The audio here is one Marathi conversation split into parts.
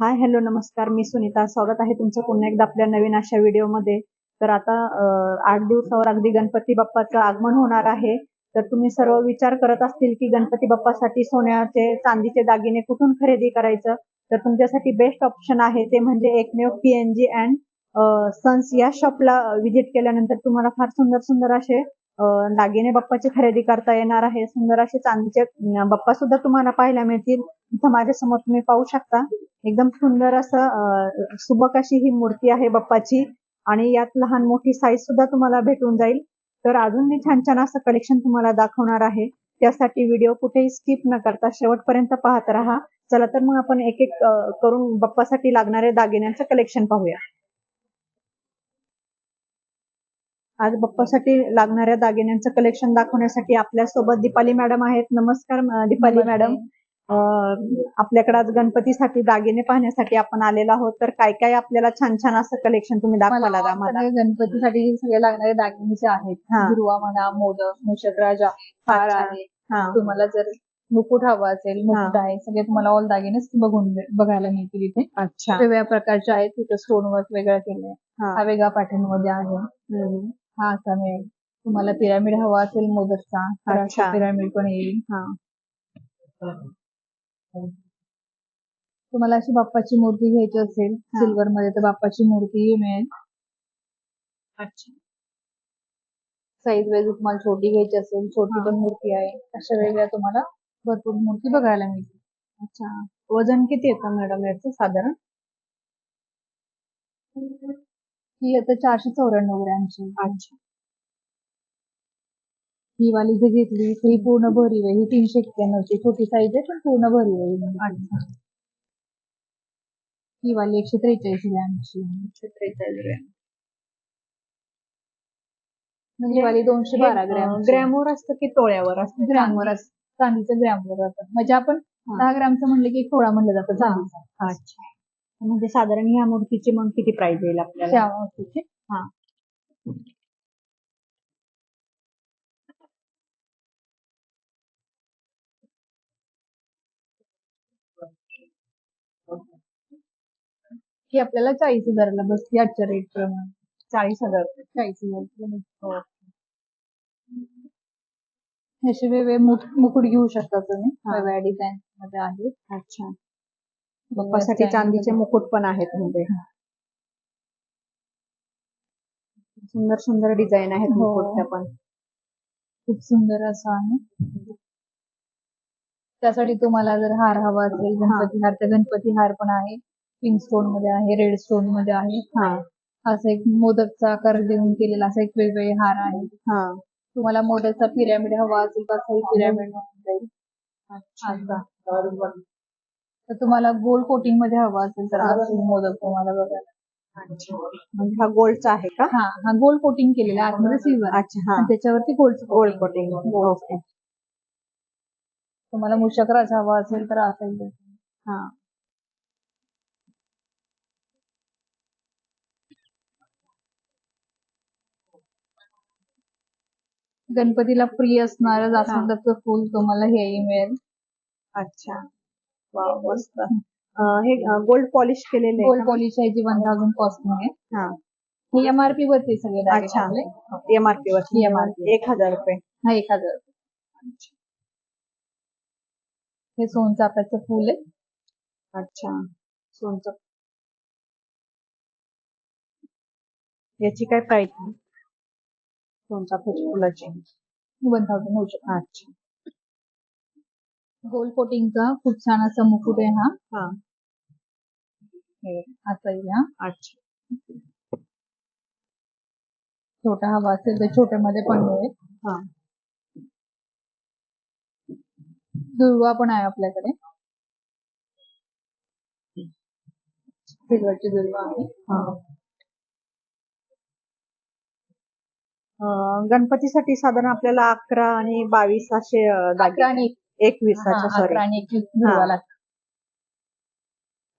हाय हॅलो नमस्कार. मी सुनीता. स्वागत आहे तुमचं पुन्हा एकदा आपल्या नवीन अशा व्हिडिओमध्ये. तर आता आठ दिवसावर अगदी गणपती बाप्पाचं आगमन होणार आहे. तर तुम्ही सर्व विचार करत असतील की गणपती बाप्पासाठी सोन्याचे चांदीचे दागिने कुठून खरेदी करायचं? तर तुमच्यासाठी बेस्ट ऑप्शन आहे ते म्हणजे एकमेव पीएनजी अँड सन्स या शॉपला व्हिजिट केल्यानंतर तुम्हाला फार सुंदर सुंदर असे दागिने बाप्पाची खरेदी करता येणार आहे. सुंदर असे चांदीचे बाप्पा सुद्धा तुम्हाला पाहायला मिळतील. इथं माझ्यासमोर तुम्ही पाहू शकता. एकदम सुंदर असं सुबक अशी ही मूर्ती आहे बाप्पाची. आणि यात लहान मोठी साईज सुद्धा तुम्हाला भेटून जाईल. तर अजून मी छान छान असं कलेक्शन तुम्हाला दाखवणार आहे. त्यासाठी व्हिडिओ कुठेही स्किप न करता शेवटपर्यंत पाहत राहा. चला तर मग आपण एक एक करून बाप्पासाठी लागणारे दागिन्यांचं कलेक्शन पाहूया. आज बाप्पासाठी लागणाऱ्या दागिन्यांचं कलेक्शन दाखवण्यासाठी आपल्यासोबत दीपाली मॅडम आहेत. नमस्कार दीपाली मॅडम आपल्याकडे आज गणपतीसाठी दागिने पाहण्यासाठी आपण आलेलो आहोत. तर काय काय आपल्याला छान छान असं कलेक्शन तुम्ही दाखवाल आज आम्हाला. गणपतीसाठी सगळे लागणारे दागिने जे आहेत. दुर्वा म्हणा मोदक मूषक राजा हार. आहे. हा. तुम्हाला जर मुकुट हवा असेल मुकुट आहे सगळे तुम्हाला ऑल दागिनेच बघून बघायला मिळतील इथे. अच्छा. वेगवेगळ्या प्रकारचे आहेत तिथे स्टोन वर्क वेगळं केलंय. हा. वेगळा पॅटर्नमध्ये आहे. हा असा मिळेल. तुम्हाला पिरामिड हवा असेल मोदकचा पिरामिड पण येईल. हा. तुम्हाला अशी बाप्पाची मूर्ती घ्यायची असेल. सिल्वर मध्ये तर बाप्पाची मूर्ती मिळेल. अच्छा. साईज वाईज तुम्हाला छोटी घ्यायची असेल छोटी. पण मूर्ती आहे. अशा वेगळ्या तुम्हाला भरपूर मूर्ती बघायला मिळतील. अच्छा. वजन किती येतं मॅडम याचं साधारण? ही आता चारशे चौऱ्याण्णव ग्रॅमची. अच्छा. ही वाली जर घेतली ही पूर्ण भरीव आहे. ही तीनशे एक्क्याण्णवची. छोटी साईज आहे पण पूर्ण भरीव आहे. ही. ही वाली एकशे त्रेचाळीस ग्रॅमची त्रेचाळीस ग्रॅम. ही वाली दोनशे बारा ग्रॅम. ग्रॅमवर असतं की तोळ्यावर असतं? ग्रॅमवर असतं. चांदीचं ग्रॅमवर असतं. म्हणजे आपण. दहा ग्रॅमचं म्हणलं की थोडा म्हणलं जातं चांदीचा. अच्छा. म्हणजे साधारण ह्या मूर्तीची मग किती प्राइस येईल आपल्याला? त्या वस्तूची हा. ही आपल्याला चाळीस हजाराला बसते आजच्या रेट प्रमाणे. चाळीस हजार चाळीस हजार हो. असे वेगवेगळे मुक- मुकुट घेऊ शकता तुम्ही. हा. वेगवेगळ्या डिझाईन मध्ये आहेत अच्छा बाप्पासाठी चांदीचे मुकुट पण आहेत म्हणजे सुंदर सुंदर डिझाईन आहेत हो. मुकुटच्या पण. खूप सुंदर असं आहे. त्यासाठी तुम्हाला जर हार हवा असेल गणपती हार तर गणपती हार पण आहे. पिंक स्टोनमध्ये आहे रेड स्टोनमध्ये आहे. हा. असं एक मोदकचा आकार देऊन केलेला असा एक वेगवेगळे हार आहे हा. तुम्हाला मोदकचा पिरॅमिड हवा असेल तर असाही पिरॅमिड म्हणून जाईल. अच्छा. तर तुम्हाला गोल्ड कोटिंगमध्ये हवा असेल तर असे मोदक तुम्हाला बघायला. अच्छा. म्हणजे हा गोल्डचा आहे का? हा हा गोल्ड कोटिंग केलेला आहे. आतमध्ये सिल्वर अच्छा हा. त्याच्यावरती गोल्ड गोल्ड कोटिंग ओके तुम्हाला मूषक राज हवा असेल तर असेल हा. गणपतीला प्रिय असणारं जास्वंदाचं फुल तुम्हाला हेही मिळेल. अच्छा. वा मस्त. अं, हे गोल्ड पॉलिश केलेले गोल्ड पॉलिश आहे जी वन थाउजंड कॉस्टिंग आहे हा. एमआरपी वरती सगळे दागिने अच्छा. आपले. एमआरपी वर MRP. एक हजार रुपये. हा एक हजार हे सोनचाफ्याचं फुल आहे. अच्छा. सोनचं. याची काय प्राइस सोनचाफ्याची फुलाची वन थाउजंड होऊ शकतो. अच्छा. गोल्ड कोटिंगचा खूप छान असा मुकुट आहे हा. हा. हे असा येईल हा. अच्छा. छोटा हवा असेल तर छोट्यामध्ये पण मिळेल. हा. दुर्वा पण आहे आपल्याकडे. सिल्वरची दुर्वा आहे. हा अं, गणपतीसाठी साधारण आपल्याला अकरा आणि बावीस असे अकरा दागिने. आणि एकवीस हा, सॉरी अकरा आणि एकवीस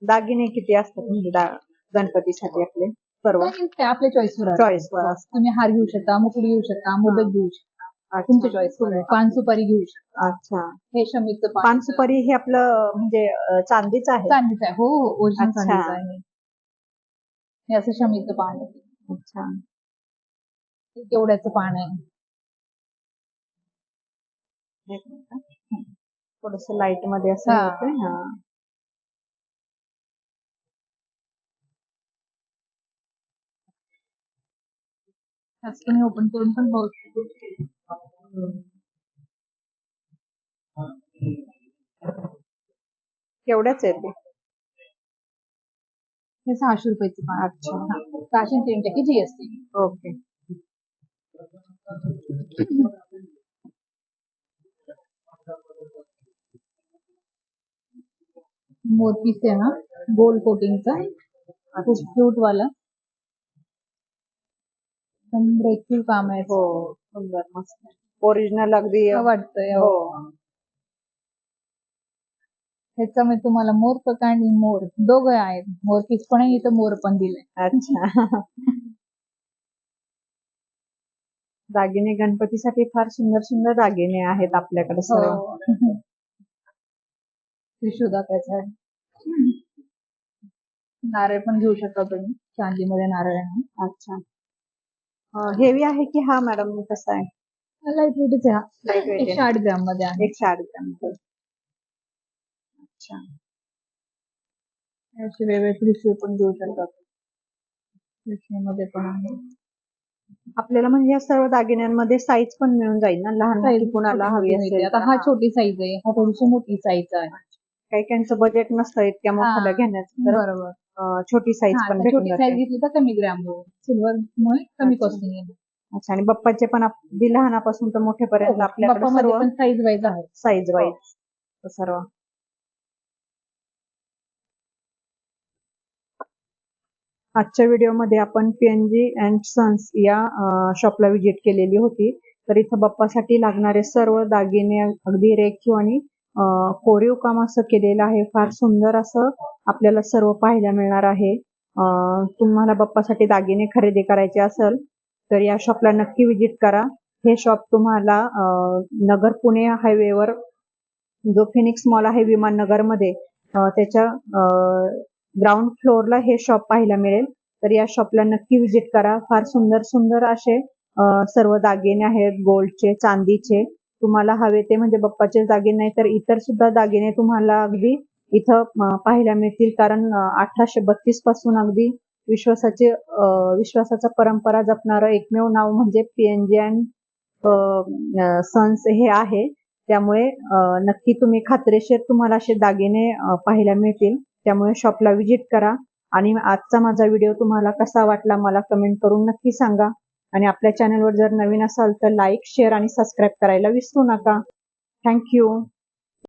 दागिने किती असतात म्हणजे दा- गणपतीसाठी आपले? सर्व नाही, ते आपल्या चॉईस वर आहे. चॉईस वर असतात तुम्ही हार घेऊ शकता मुकुट घेऊ शकता मोदक घेऊ शकता. तुमच्या चॉईस पान सुपारी घेऊ शकता. अच्छा. हे शमीचं पान. पान सुपारी हे आपलं म्हणजे अं, चांदीच आहे. चांदीचं आहे. हो हो ओरिजिनल अच्छा. चांदीचं आहे. हे असं शमीचं पान आहे. अच्छा. केवड्याचं पान आहे. थोडस लाइटमध्ये असं ओपन करून पण बघू शकता. केवढ्याच आहे ते? हे सहाशे रुपयाचं पान अच्छा. हा. सहाशे तीन टक्के जीएसटी ओके. मोरपीस आहे हा गोल कोटिंगचा खूप क्यूट वाला. ब्रेकफुल काम आहे. हो सुंदर मस्त. ओरिजिनल अगदी वाटतंय हो. हो. ह्याच्यामध्ये तुम्हाला मोर पक आणि मोर. दोघं आहेत. मोरपीस पण आहे इथं मोर पण दिलंय. अच्छा. दागिने गणपतीसाठी फार सुंदर सुंदर दागिने आहेत आपल्याकडे सर्व हो. त्रिशोधाकाचा आहे नारळ पण घेऊ शकता तुम्ही. चांदीमध्ये नारळ आहे अच्छा. हेवी आहे की हा मॅडम कसा आहे? लाइट वेटच आहे हा. एकशे आहे. आठ ग्राममध्ये आहे. एकशे आठ ग्राम अच्छा. असे वेगवेगळे त्रिशूळ पण घेऊ शकतात त्रिशूळमध्ये पण आहे. आपल्याला म्हणजे या सर्व दागिन्यांमध्ये साईज पण मिळून जाईल ना? लहान कुणाला हवी असेल. आता हा हा. छोटी साईज आहे. हा थोडीशी मोठी साईज आहे. काही काहींचं बजेट नसतं इतक्या मोठ्याला हा. घेण्याचं बरोबर. छोटी साईज हा, पण छोटी साईज घेतली तर कमी ग्रॅम सिल्वर मुळे कमी अच्छा. कॉस्टिंग आहे. अच्छा आणि बप्पाचे पण अगदी लहानापासून तर मोठेपर्यंत आपल्याकडे बाप्पामध्ये सर्व साईज वाईज आहे. साईज वाईज सर्व आजच्या व्हिडिओमध्ये आपण पीएनजी अँड सन्स या शॉपला व्हिजिट केलेली होती. तर इथं बाप्पासाठी लागणारे सर्व दागिने अगदी रेखीव आणि कोरीव काम असं केलेलं आहे. फार सुंदर असं आपल्याला सर्व पाहायला मिळणार आहे. तुम्हाला बाप्पासाठी दागिने खरेदी करायचे असेल तर या शॉपला नक्की व्हिजिट करा. हे शॉप तुम्हाला नगर पुणे हायवेवर जो फिनिक्स मॉल आहे विमाननगरमध्ये नगरमध्ये त्याच्या ग्राउंड फ्लोअरला हे शॉप पाहायला मिळेल. तर या शॉपला नक्की व्हिजिट करा. फार सुंदर सुंदर असे सर्व दागिने आहेत. गोल्डचे चांदीचे. तुम्हाला हवे ते म्हणजे बप्पाचे दागिने नाही तर इतर सुद्धा दागिने तुम्हाला अगदी इथं पाहायला मिळतील. कारण अठराशे बत्तीसपासून अगदी विश्वासाचे विश्वासाचा परंपरा जपणारं एकमेव नाव म्हणजे पीएनजी अँड सन्स हे आहे. त्यामुळे नक्की तुम्ही खात्रीशीर तुम्हाला असे दागिने पाहायला मिळतील. त्यामुळे शॉपला व्हिजिट करा. आणि आजचा माझा व्हिडिओ तुम्हाला कसा वाटला मला कमेंट करून नक्की सांगा. आणि आपल्या चॅनलवर जर नवीन असाल तर लाईक शेअर आणि सबस्क्राईब करायला विसरू नका. थँक्यू